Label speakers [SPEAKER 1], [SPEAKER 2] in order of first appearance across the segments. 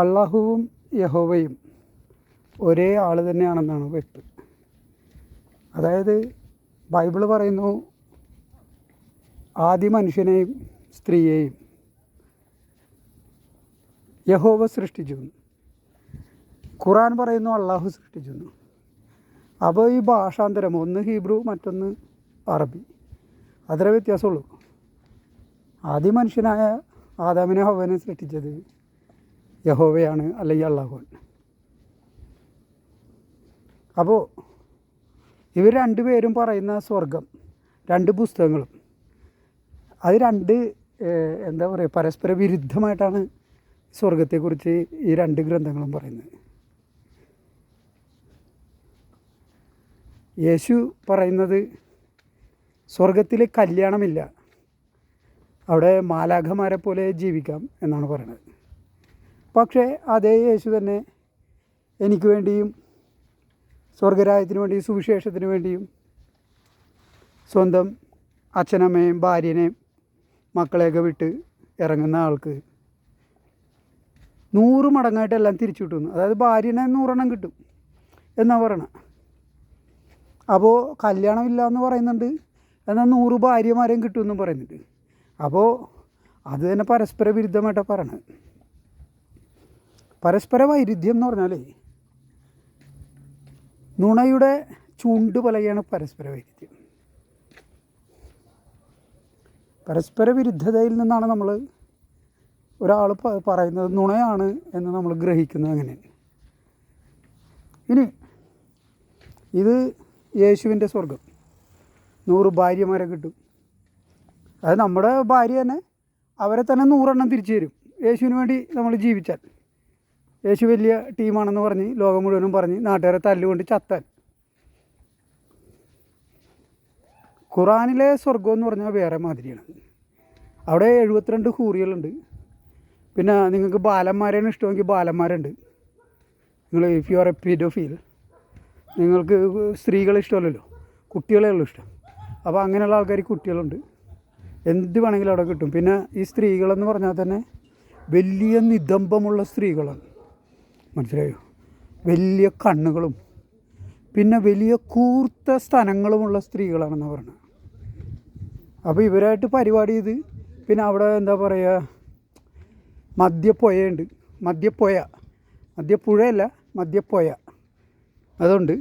[SPEAKER 1] അള്ളാഹുവും യഹോവയും ഒരേ ആൾ തന്നെയാണെന്നാണ് വെപ്പ് അതായത് ബൈബിൾ പറയുന്നു ആദ്യ മനുഷ്യനെയും സ്ത്രീയെയും യഹോവ സൃഷ്ടിച്ചു. ഖുറാൻ പറയുന്നു അള്ളാഹു സൃഷ്ടിച്ചു. അപ്പോൾ ഈ ഭാഷാന്തരം ഒന്ന് ഹീബ്രു മറ്റൊന്ന് അറബി അത്രേ വ്യത്യാസമുള്ളൂ ആദ്യ മനുഷ്യനായ ആദാമിനെ ഹവനെ സൃഷ്ടിച്ചത് യഹോവയാണ് അല്ലെങ്കിൽ അള്ളാഹുവാണ്. അപ്പോൾ ഇവർ രണ്ടുപേരും പറയുന്ന സ്വർഗം രണ്ട് പുസ്തകങ്ങളും അത് രണ്ട് എന്താ പറയുക പരസ്പര വിരുദ്ധമായിട്ടാണ് സ്വർഗത്തെക്കുറിച്ച് ഈ രണ്ട് ഗ്രന്ഥങ്ങളും പറയുന്നത്. യേശു പറയുന്നത് സ്വർഗത്തിൽ കല്യാണമില്ല അവിടെ മാലാഖമാരെ പോലെ ജീവിക്കാം എന്നാണ് പറയുന്നത്. പക്ഷേ അതേ യേശു തന്നെ എനിക്ക് വേണ്ടിയും സ്വർഗരാജ്യത്തിന് വേണ്ടിയും സുവിശേഷത്തിന് വേണ്ടിയും സ്വന്തം അച്ഛനമ്മയും ഭാര്യനെയും മക്കളെയൊക്കെ വിട്ട് ഇറങ്ങുന്ന ആൾക്ക് നൂറ് മടങ്ങായിട്ട് എല്ലാം തിരിച്ചു കിട്ടുന്നു. അതായത് ഭാര്യനെ നൂറെണ്ണം കിട്ടും എന്നാ പറയണം. അപ്പോൾ കല്യാണമില്ല എന്ന് പറയുന്നുണ്ട്. എന്നാൽ നൂറ് ഭാര്യമാരെയും കിട്ടുമെന്നും പറയുന്നുണ്ട്. അപ്പോൾ അത് തന്നെ പരസ്പര വിരുദ്ധമായിട്ടാണ് പറയണത് പരസ്പര വൈരുദ്ധ്യം എന്ന് പറഞ്ഞാൽ നുണയുടെ ചൂണ്ട് പോലെയാണ് പരസ്പര വൈരുദ്ധ്യം. പരസ്പര വിരുദ്ധതയിൽ നിന്നാണ് നമ്മൾ ഒരാൾ പറയുന്നത് നുണയാണ് എന്ന് നമ്മൾ ഗ്രഹിക്കുന്നത് അങ്ങനെ. ഇനി ഇത് യേശുവിന്റെ സ്വർഗം നൂറ് ഭാര്യമാരെ കിട്ടും. അത് നമ്മുടെ ഭാര്യ തന്നെ അവരെ തന്നെ നൂറെണ്ണം തിരിച്ചു തരും. യേശുവിന് വേണ്ടി നമ്മൾ ജീവിച്ചാൽ. യേശു വലിയ ടീമാണെന്ന് പറഞ്ഞ് ലോകം മുഴുവനും പറഞ്ഞ് നാട്ടുകാരെ തല്ലുകൊണ്ട് ചത്താൻ. ഖുറാനിലെ സ്വർഗം എന്ന് പറഞ്ഞാൽ വേറെ മാതിരിയാണ്. അവിടെ എഴുപത്തിരണ്ട് ഹൂറികളുണ്ട്. പിന്നെ നിങ്ങൾക്ക് ബാലന്മാരെയാണ് ഇഷ്ടമെങ്കിൽ ബാലന്മാരുണ്ട്. നിങ്ങൾ if you are a paedophile നിങ്ങൾക്ക് സ്ത്രീകളെ ഇഷ്ടമല്ലല്ലോ കുട്ടികളെ ഉള്ളൂ ഇഷ്ടം. അപ്പോൾ അങ്ങനെയുള്ള ആൾക്കാർ കുട്ടികളുണ്ട്. എന്ത് വേണമെങ്കിലും അവിടെ കിട്ടും. പിന്നെ ഈ സ്ത്രീകളെന്ന് പറഞ്ഞാൽ തന്നെ വലിയ നിതംബമുള്ള സ്ത്രീകളാണ്. മനസ്സിലായോ? വലിയ കണ്ണുകളും പിന്നെ വലിയ കൂർത്ത സ്ഥലങ്ങളുമുള്ള സ്ത്രീകളാണെന്ന് പറഞ്ഞത് അപ്പോൾ ഇവരായിട്ട് പരിപാടി ചെയ്ത് പിന്നെ അവിടെ എന്താ പറയുക മദ്യപ്പുഴയുണ്ട് മദ്യപ്പുഴ മദ്യപ്പുഴയല്ല മദ്യപ്പുഴ അതുണ്ട്.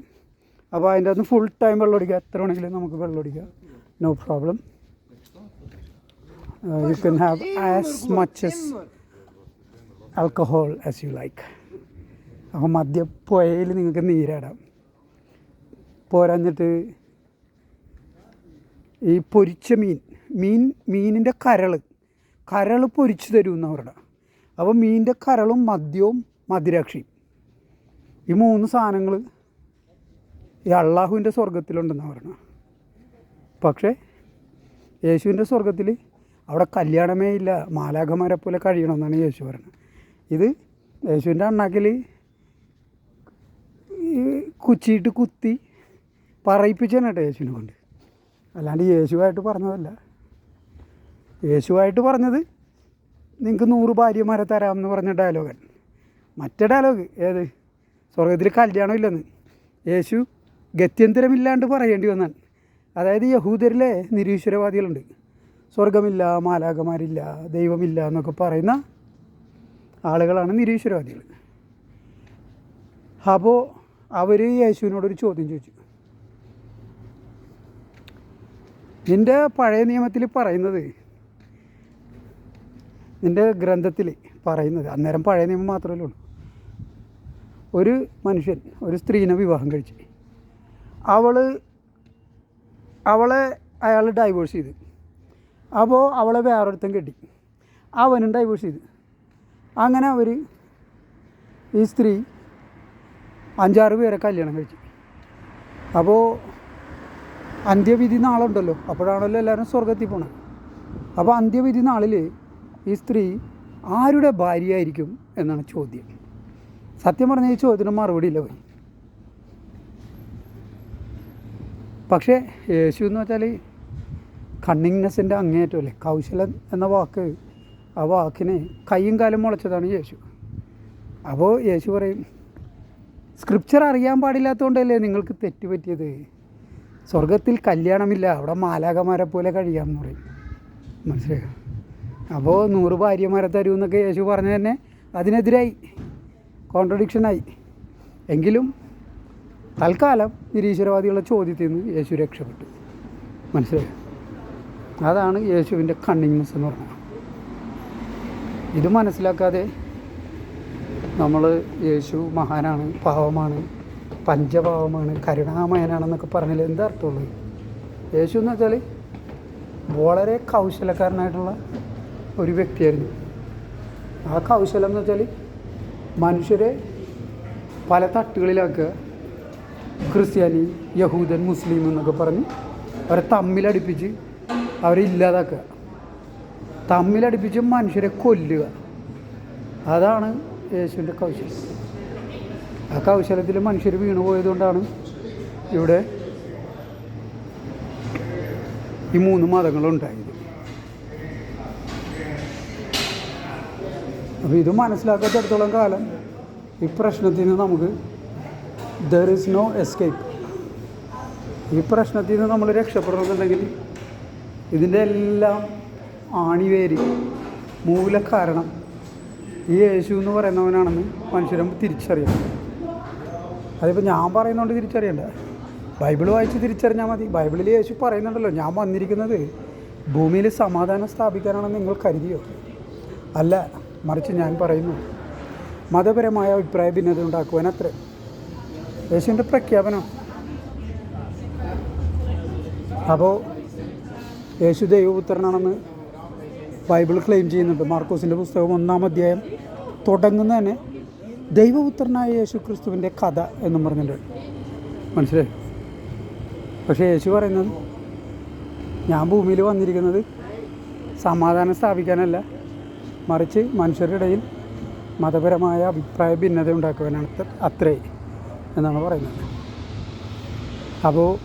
[SPEAKER 1] അപ്പോൾ അതിന്റെ അകത്ത് ഫുൾ ടൈം വെള്ളം അടിക്കുക എത്ര വേണമെങ്കിലും നമുക്ക് വെള്ളം അടിക്കാം no problem you can have as much as alcohol as you like അപ്പോൾ മദ്യപ്പുഴയിൽ നിങ്ങൾക്ക് നീരാടാം. പോരാഞ്ഞിട്ട് ഈ പൊരിച്ച മീൻ മീൻ മീനിന്റെ കരൾ കരൾ പൊരിച്ചു തരുമെന്ന് അവരുടെ അപ്പോൾ മീനിന്റെ കരളും മദ്യവും മദിരാക്ഷിയും ഈ മൂന്ന് സാധനങ്ങൾ ഈ അള്ളാഹുവിന്റെ സ്വർഗത്തിലുണ്ടെന്ന് പറയണത് പക്ഷേ യേശുവിന്റെ സ്വർഗത്തിൽ അവിടെ കല്യാണമേ ഇല്ല മാലാഖമാരെ പോലെ കഴിയണമെന്നാണ് യേശു പറയുന്നത് ഇത് യേശുവിന്റെ അണ്ണാക്കിൽ കുച്ചിയിട്ട് കുത്തി പറയിപ്പിച്ചാണ് കേട്ടോ യേശുവിനെ കൊണ്ട്. അല്ലാണ്ട് യേശുവായിട്ട് പറഞ്ഞതല്ല. യേശുവായിട്ട് പറഞ്ഞത് നിങ്ങൾക്ക് നൂറ് ഭാര്യമാരെ തരാമെന്ന് പറഞ്ഞ ഡയലോഗാണ് മറ്റേ ഡയലോഗ് ഏത്? സ്വർഗത്തിൽ കല്യാണം ഇല്ലെന്ന്. യേശു ഗത്യന്തരമില്ലാണ്ട് പറയേണ്ടി വന്നാണ്. അതായത് യഹൂദരിലെ നിരീശ്വരവാദികളുണ്ട്. സ്വർഗമില്ല മാലാകമാരില്ല ദൈവമില്ല എന്നൊക്കെ പറയുന്ന ആളുകളാണ് നിരീശ്വരവാദികൾ. അപ്പോൾ അവർ യേശുവിനോടൊരു ചോദ്യം ചോദിച്ചു. നിന്റെ പഴയ നിയമത്തിൽ പറയുന്നത് നിന്റെ ഗ്രന്ഥത്തിൽ പറയുന്നത് അന്നേരം പഴയ നിയമം മാത്രമല്ലേ ഉള്ളൂ. ഒരു മനുഷ്യൻ ഒരു സ്ത്രീനെ വിവാഹം കഴിച്ച് അവൾ അവളെ അയാൾ ഡൈവേഴ്സ് ചെയ്ത്. അപ്പോൾ അവളെ വേറൊരുത്തം കെട്ടി. അവനും ഡൈവേഴ്സ് ചെയ്ത്. അങ്ങനെ അവർ ഈ സ്ത്രീ അഞ്ചാറ് പേരെ കല്യാണം കഴിച്ചു. അപ്പോൾ അന്ത്യവിധി നാളുണ്ടല്ലോ. അപ്പോഴാണല്ലോ എല്ലാവരും സ്വർഗത്തിൽ പോണത് അപ്പോൾ അന്ത്യവിധി നാളിൽ ഈ സ്ത്രീ ആരുടെ ഭാര്യയായിരിക്കും എന്നാണ് ചോദ്യം. സത്യം പറഞ്ഞ ഈ ചോദ്യത്തിന് മറുപടി ഇല്ല പോയി. പക്ഷേ യേശു എന്ന് വെച്ചാൽ കണ്ണിങ്നെസ്സിന്റെ അങ്ങേയറ്റമല്ലേ? കൗശലം എന്ന വാക്ക് ആ വാക്കിന് കൈയും കാലും മുളച്ചതാണ് യേശു. അപ്പോൾ യേശു പറയും സ്ക്രിപ്ചർ അറിയാൻ പാടില്ലാത്തതുകൊണ്ടല്ലേ നിങ്ങൾക്ക് തെറ്റ് പറ്റിയത്? സ്വർഗത്തിൽ കല്യാണമില്ല അവിടെ മാലാകമാരെ പോലെ കഴിയാമെന്ന് പറയും. മനസ്സിലായോ? അപ്പോൾ നൂറ് ഭാര്യമാരെ തരുമെന്നൊക്കെ യേശു പറഞ്ഞു തന്നെ അതിനെതിരായി കോൺട്രഡിക്ഷനായി എങ്കിലും തൽക്കാലം നിരീശ്വരവാദികളുടെ ചോദ്യത്തിൽ നിന്ന് യേശു രക്ഷപ്പെട്ടു. മനസ്സിലായോ? അതാണ് യേശുവിന്റെ കണ്ണിങ്നെസ് എന്ന് പറഞ്ഞത്. ഇത് മനസ്സിലാക്കാതെ നമ്മൾ യേശു മഹാനാണ് പാവമാണ് പഞ്ചപാവമാണ് കരുണാമയനാണെന്നൊക്കെ പറഞ്ഞാൽ എന്താ അർത്ഥമുള്ളത് യേശു എന്ന് വെച്ചാൽ വളരെ കൗശലക്കാരനായിട്ടുള്ള ഒരു വ്യക്തിയായിരുന്നു. ആ കൗശലം എന്ന് വെച്ചാൽ മനുഷ്യരെ പല തട്ടുകളിലാക്കുക. ക്രിസ്ത്യാനി യഹൂദൻ മുസ്ലിം എന്നൊക്കെ പറഞ്ഞ് അവരെ തമ്മിലടിപ്പിച്ച് അവരെ ഇല്ലാതാക്കുക. തമ്മിലടിപ്പിച്ച് മനുഷ്യരെ കൊല്ലുക. അതാണ് യേശുവിന്റെ കൗശലം. ആ കൗശലത്തിൽ മനുഷ്യർ വീണു പോയതുകൊണ്ടാണ് ഇവിടെ ഈ മൂന്ന് മതങ്ങളുണ്ടായത്. അപ്പോൾ ഇത് മനസ്സിലാക്കാത്തടത്തോളം കാലം ഈ പ്രശ്നത്തിൽ നിന്ന് നമുക്ക് ദർ ഇസ് നോ എസ്കേപ്പ് ഈ പ്രശ്നത്തിൽ നിന്ന് നമ്മൾ രക്ഷപ്പെടണമെന്നുണ്ടെങ്കിൽ ഇതിന്റെ എല്ലാം ആണിവേര് മൂല കാരണം ഈ യേശു എന്ന് പറയുന്നവനാണെന്ന് മനുഷ്യരും തിരിച്ചറിയണം അതിപ്പോൾ ഞാൻ പറയുന്നതുകൊണ്ട് തിരിച്ചറിയണ്ട. ബൈബിൾ വായിച്ച് തിരിച്ചറിഞ്ഞാൽ മതി. ബൈബിളിൽ യേശു പറയുന്നുണ്ടല്ലോ ഞാൻ വന്നിരിക്കുന്നത് ഭൂമിയിൽ സമാധാനം സ്ഥാപിക്കാനാണെന്ന് നിങ്ങൾ കരുതിയോ? അല്ല മറിച്ച് ഞാൻ പറയുന്നു മതപരമായ അഭിപ്രായ ഭിന്നത ഉണ്ടാക്കുവാൻ അത്ര. യേശുവിന്റെ പ്രഖ്യാപനം. അപ്പോൾ യേശു ദൈവപുത്രനാണെന്ന് ബൈബിൾ ക്ലെയിം ചെയ്യുന്നുണ്ട്. മാർക്കോസിന്റെ പുസ്തകം ഒന്നാം അധ്യായം തുടങ്ങുന്ന തന്നെ ദൈവപുത്രനായ യേശു ക്രിസ്തുവിന്റെ കഥ എന്നും പറഞ്ഞിട്ടുണ്ട്. മനസ്സിലായി? പക്ഷേ യേശു പറയുന്നത് ഞാൻ ഭൂമിയിൽ വന്നിരിക്കുന്നത് സമാധാനം സ്ഥാപിക്കാനല്ല മറിച്ച് മനുഷ്യരുടെ ഇടയിൽ മതപരമായ അഭിപ്രായ ഭിന്നത ഉണ്ടാക്കുവാനാണ് അത്ര- എന്നാണ് പറയുന്നത്. അപ്പോൾ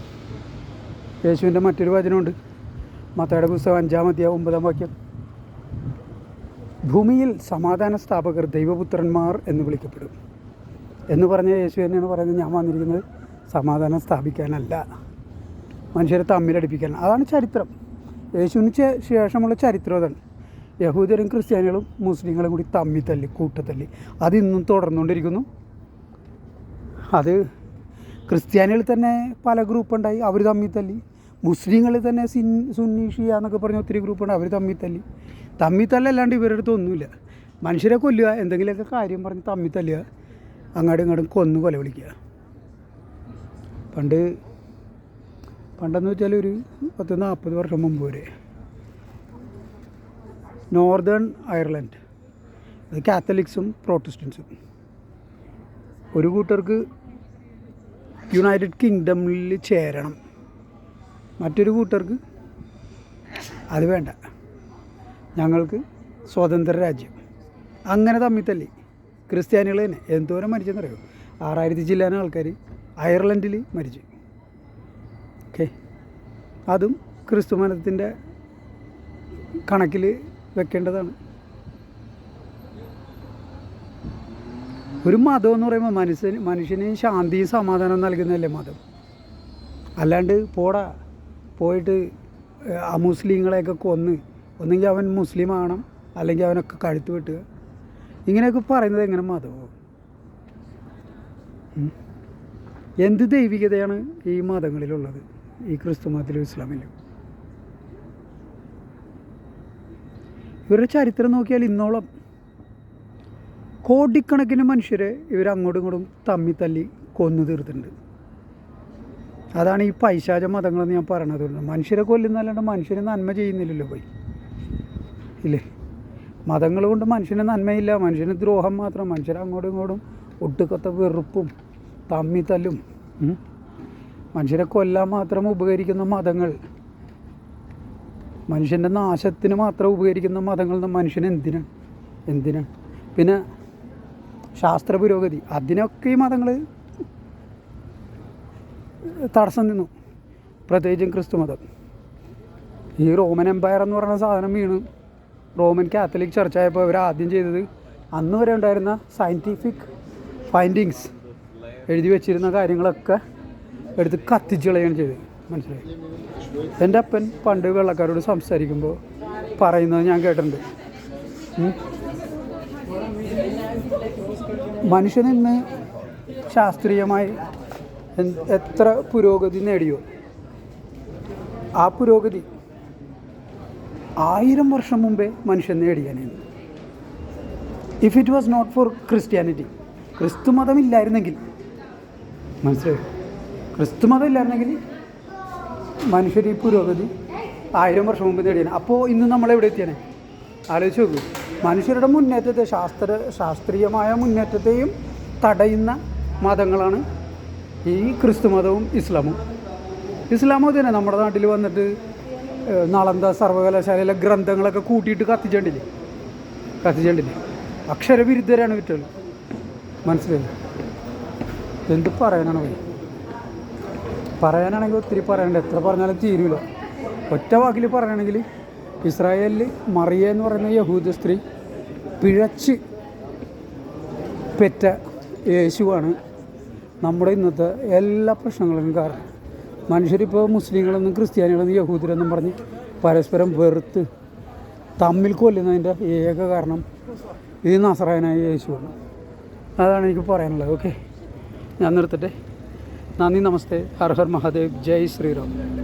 [SPEAKER 1] യേശുവിന്റെ മറ്റൊരു വചനമുണ്ട്. മത്തയുടെ പുസ്തകം അഞ്ചാം അധ്യായം ഒമ്പതാം വാക്യം ഭൂമിയിൽ സമാധാന സ്ഥാപകർ ദൈവപുത്രന്മാർ എന്ന് വിളിക്കപ്പെടും. എന്ന് പറഞ്ഞ യേശു തന്നെയാണ് പറയുന്നത് ഞാൻ വന്നിരിക്കുന്നത് സമാധാനം സ്ഥാപിക്കാനല്ല മനുഷ്യരെ തമ്മിലടിപ്പിക്കാൻ. അതാണ് ചരിത്രം. യേശുവിന് ശേഷമുള്ള ചരിത്രം അതാണ്. യഹൂദരും ക്രിസ്ത്യാനികളും മുസ്ലിങ്ങളും കൂടി തമ്മി തല്ലി കൂട്ടത്തല്ലി. അത് ഇന്നും തുടർന്നുകൊണ്ടിരിക്കുന്നു. അത് ക്രിസ്ത്യാനികളിൽ തന്നെ പല ഗ്രൂപ്പുണ്ടായി അവർ തമ്മി തല്ലി. മുസ്ലിങ്ങളിൽ തന്നെ സിൻ സുന്നി ഷിയ എന്നൊക്കെ പറഞ്ഞ ഒത്തിരി ഗ്രൂപ്പുണ്ട് അവർ തമ്മി തല്ലി. തമ്മിൽ തല്ലല്ലാണ്ട് ഇവരുടെ അടുത്ത് ഒന്നുമില്ല. മനുഷ്യരെ കൊല്ലുക എന്തെങ്കിലുമൊക്കെ കാര്യം പറഞ്ഞ് തമ്മിൽ തല്ലുക അങ്ങോട്ടും ഇങ്ങോട്ടും കൊന്നു കൊല വിളിക്കുക. പണ്ട് പണ്ടെന്ന് വെച്ചാൽ ഒരു പത്ത് നാൽപ്പത് വർഷം മുമ്പ് വരെ. Northern Ireland. അത് കാത്തലിക്സും പ്രോട്ടസ്റ്റൻസും. ഒരു കൂട്ടർക്ക് യുണൈറ്റഡ് കിങ്ഡമിൽ ചേരണം. മറ്റൊരു കൂട്ടർക്ക് അത് വേണ്ട. ഞങ്ങൾക്ക് സ്വതന്ത്ര രാജ്യം. അങ്ങനെ തമ്മിൽ തല്ലി ക്രിസ്ത്യാനികൾ തന്നെ. എന്തോരം മരിച്ചെന്നറിയോ? ആറായിരത്തി ചില്ലാന ആൾക്കാർ അയർലൻഡിൽ മരിച്ചു. ഓക്കെ. അതും ക്രിസ്തു മതത്തിന്റെ കണക്കിൽ വെക്കേണ്ടതാണ്. ഒരു മതം എന്ന് പറയുമ്പോൾ മനുഷ്യന് മനുഷ്യന് ശാന്തിയും സമാധാനവും നൽകുന്നതല്ലേ മതം? അല്ലാണ്ട് പോടാ. പോയിട്ട് അമുസ്ലിങ്ങളെയൊക്കെ കൊന്ന് ഒന്നെങ്കിൽ അവൻ മുസ്ലിം ആകണം അല്ലെങ്കിൽ അവനൊക്കെ കഴുത്ത് വെട്ടുക. ഇങ്ങനെയൊക്കെ പറയുന്നത് എങ്ങനെ മതമോ എന്ത് ദൈവികതയാണ് ഈ മതങ്ങളിലുള്ളത് ഈ ക്രിസ്തു മതത്തിലും ഇസ്ലാമിലും? ഇവരുടെ ചരിത്രം നോക്കിയാൽ ഇന്നോളം കോടിക്കണക്കിന് മനുഷ്യരെ ഇവർ അങ്ങോട്ടും ഇങ്ങോട്ടും തമ്മി തല്ലി കൊന്നു തീർത്തിട്ടുണ്ട്. അതാണ് ഈ പൈശാച മതങ്ങളെന്ന് ഞാൻ പറയണത്. മനുഷ്യരെ കൊല്ലുന്നല്ലാണ്ട് മനുഷ്യരെ നന്മ ചെയ്യുന്നില്ലല്ലോ പോയി. ഇല്ലേ? മതങ്ങൾ കൊണ്ട് മനുഷ്യന് നന്മയില്ല. മനുഷ്യന് ദ്രോഹം മാത്രം. മനുഷ്യർ അങ്ങോട്ടും ഇങ്ങോട്ടും ഒട്ടുക്കത്ത വെറുപ്പും തമ്മിത്തല്ലും മനുഷ്യരെ കൊല്ലാൻ മാത്രം ഉപകരിക്കുന്ന മതങ്ങൾ മനുഷ്യന്റെ നാശത്തിന് മാത്രം ഉപകരിക്കുന്ന മതങ്ങൾ മനുഷ്യന് എന്തിനാണ് എന്തിനാണ് പിന്നെ ശാസ്ത്ര പുരോഗതി. അതിനൊക്കെ ഈ മതങ്ങൾ തടസ്സം നിന്നു. പ്രത്യേകിച്ചും ക്രിസ്തു മതം. ഈ റോമൻ എംപയർ എന്ന് പറയുന്ന സാധനം വീണ് റോമൻ കാത്തലിക് ചർച്ചായപ്പോൾ ഇവർ ആദ്യം ചെയ്തത് അന്ന് വരെ ഉണ്ടായിരുന്ന സയന്റിഫിക് ഫൈൻഡിങ്സ് എഴുതി വെച്ചിരുന്ന കാര്യങ്ങളൊക്കെ എടുത്ത് കത്തിച്ച് കളയുകയാണ് ചെയ്തത്. മനസ്സിലായി? എന്റെ അപ്പൻ പണ്ട് വെള്ളക്കാരോട് സംസാരിക്കുമ്പോൾ പറയുന്നത് ഞാൻ കേട്ടിട്ടുണ്ട്. മനുഷ്യൻ ഇന്ന് ശാസ്ത്രീയമായി എത്ര പുരോഗതി നേടിയോ? ആ പുരോഗതി ആയിരം വർഷം മുമ്പേ മനുഷ്യൻ നേടിയാനാണ് if it was not for Christianity ക്രിസ്തു മതമില്ലായിരുന്നെങ്കിൽ മനസ്സിലായി? ക്രിസ്തു മതം ഇല്ലായിരുന്നെങ്കിൽ മനുഷ്യർ ഈ പുരോഗതി ആയിരം വർഷം മുമ്പ് നേടിയാണ് അപ്പോൾ ഇന്ന് നമ്മളെവിടെ എത്തിയാണ്? ആലോചിച്ച് നോക്കൂ. മനുഷ്യരുടെ മുന്നേറ്റത്തെ ശാസ്ത്ര ശാസ്ത്രീയമായ മുന്നേറ്റത്തെയും തടയുന്ന മതങ്ങളാണ് ഈ ക്രിസ്തു മതവും ഇസ്ലാമും. ഇസ്ലാമും തന്നെ നമ്മുടെ നാട്ടിൽ വന്നിട്ട് ഏഹ്, നളന്ദ സർവകലാശാലയിലെ ഗ്രന്ഥങ്ങളൊക്കെ കൂട്ടിയിട്ട് കത്തിച്ചേണ്ടില്ലേ? കത്തിച്ചേണ്ടില്ലേ? അക്ഷരവിരുദ്ധരാണ് വിറ്റുകൾ മനസ്സിലായി എന്ത് പറയാനാണ് പോയി? പറയാനാണെങ്കിൽ ഒത്തിരി പറയണ്ട. എത്ര പറഞ്ഞാലും തീരൂല. ഒറ്റ വാക്കിൽ പറയുകയാണെങ്കിൽ ഇസ്രായേലിൽ മറിയ എന്ന് പറയുന്ന യഹൂദ സ്ത്രീ പിഴച്ച് പെറ്റ യേശുവാണ് നമ്മുടെ ഇന്നത്തെ എല്ലാ പ്രശ്നങ്ങൾക്കും കാരണം. മനുഷ്യരിപ്പോൾ മുസ്ലിങ്ങളെന്നും ക്രിസ്ത്യാനികളെന്നും യഹൂദരെന്നും പറഞ്ഞ് പരസ്പരം വെറുത്ത് തമ്മിൽ കൊല്ലുന്നതിന്റെ ഏക കാരണം ഈ നസറായനായ യേശുവാണ്. അതാണ് എനിക്ക് പറയാനുള്ളത്. ഓക്കെ? ഞാൻ നിർത്തട്ടെ. നന്ദി നമസ്തേ. ഹർ ഹർ മഹാദേവ്. ജയ് ശ്രീറാം.